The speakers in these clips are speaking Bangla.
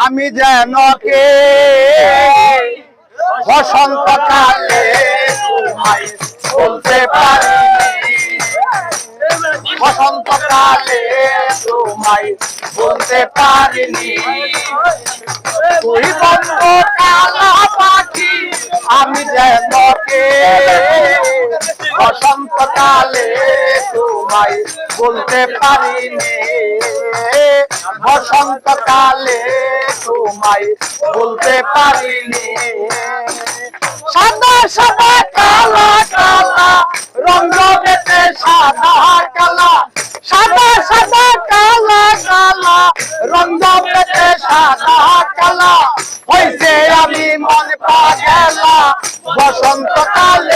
আমি যেন কে? বসন্তকালে তোমায় বলতে পারি। বসন্তকালে তোমায় বলতে পারিনি। তুই বন্ধ কালা পাখি, আমি যেন কে? বসন্তকালে তোমায় বলতে পারিনি। বসন্তকালে তোমায় বলতে পারিনি। সাদা সাদা, কালা কালা রঙ বেতে সাদা কালা। সাদা সাদা, কালা কালা রঙ বেতে সাদা কালা। হইছে আমি মন পাগেলা, বসন্তকালে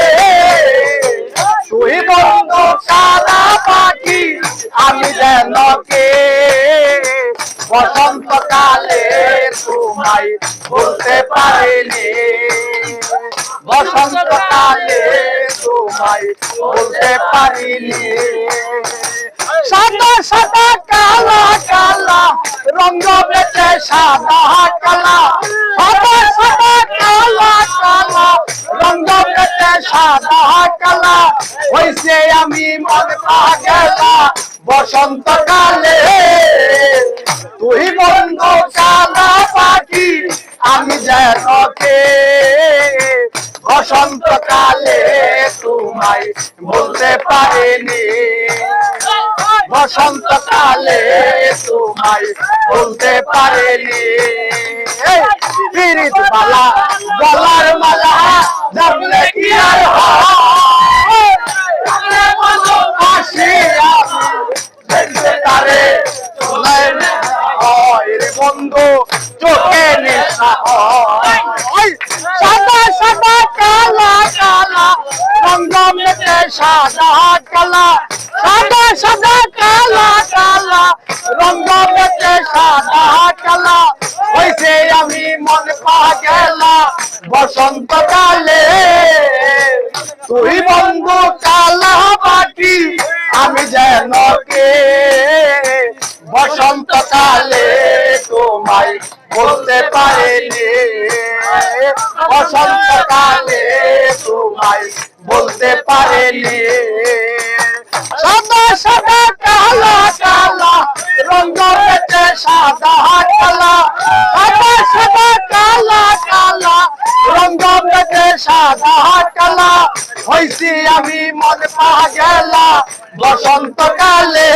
তোমায় বলতে পারিনি। বসন্তকালে তোমায় বলতে পারিনি। সাদা সাদা, কালা কালা রঙ বেটে সাদা, কালা। সাদা সাদা, কালা কালা রঙ বেটে সাদা, কালা। হইছে আমি মন পাগেলা বসন্তকালে তুই বন্ধু কে বসন্তকালে তোমায় বলতে পারিনি। বসন্তকালে তোমায় বলতে পারিনি। পিরিত মালা গলার মালা জানলে কি আর? হাসি তারে হয় রে বন্ধু। চোখে নেশা সাদা সাদা কালা কালা রঙ্গ সাদা কালা সাদা সাদা কালা কালা রঙ্গ সাদা কালা হইছে আমি মন পা তুই বন্ধু কালা আমি যেন কে? বসন্তকালে তোমায় বলতে পারিনি। বসন্তকালে তোমায় বলতে পারিনি। সাদা সাদা, কালা কালা রঙ্গ পেটে সাদা কালা। সাদা সাদা, কালা কালা রঙ্গ পেটে সাদা কালা। হইছি আমি মন পা গেলা। বসন্তকালে